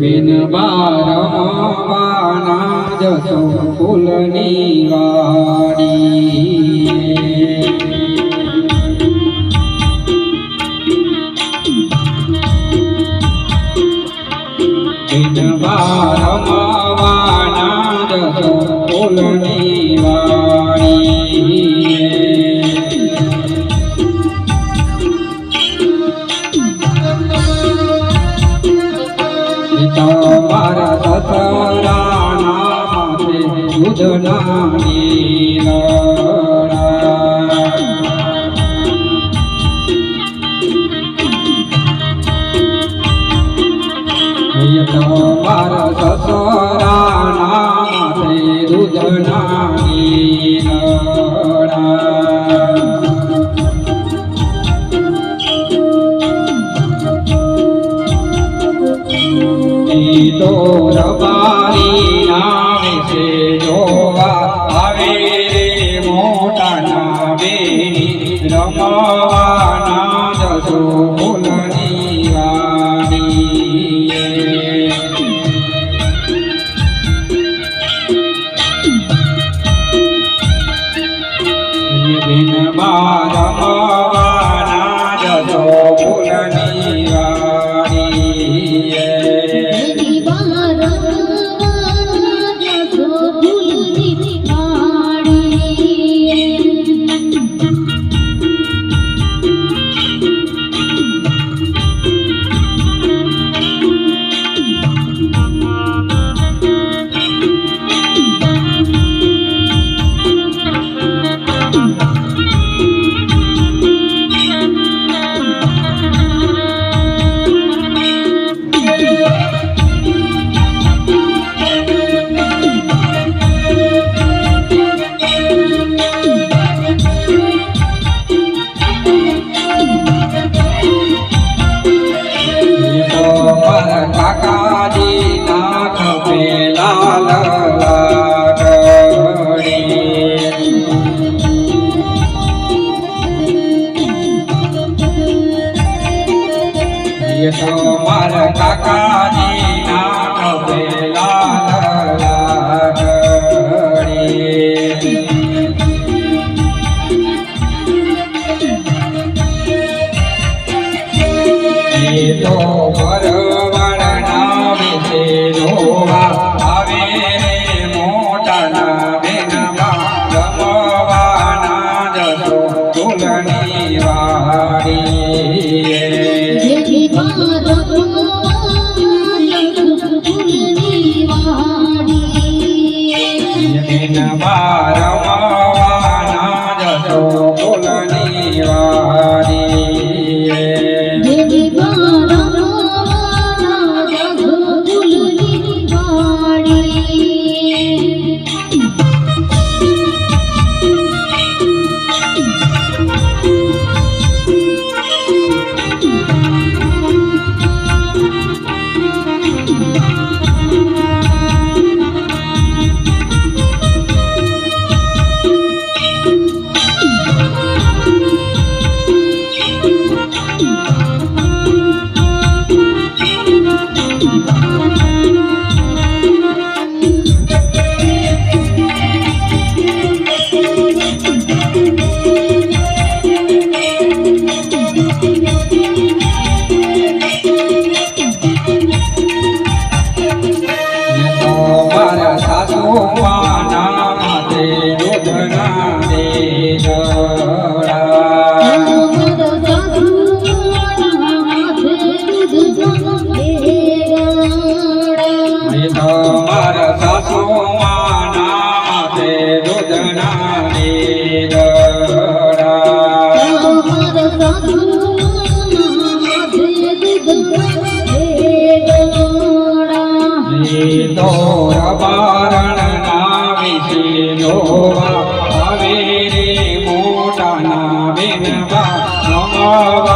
બિન બારમાના જતો ફૂલની વાડી. બિન બાર પૂજનારી મારા સસરાના દૂધનારી દોરબા Manu એ તો મારા કાકાજી તો Whoa. 恐怖啊 આવે રે મોટા ના બેનબા નમવા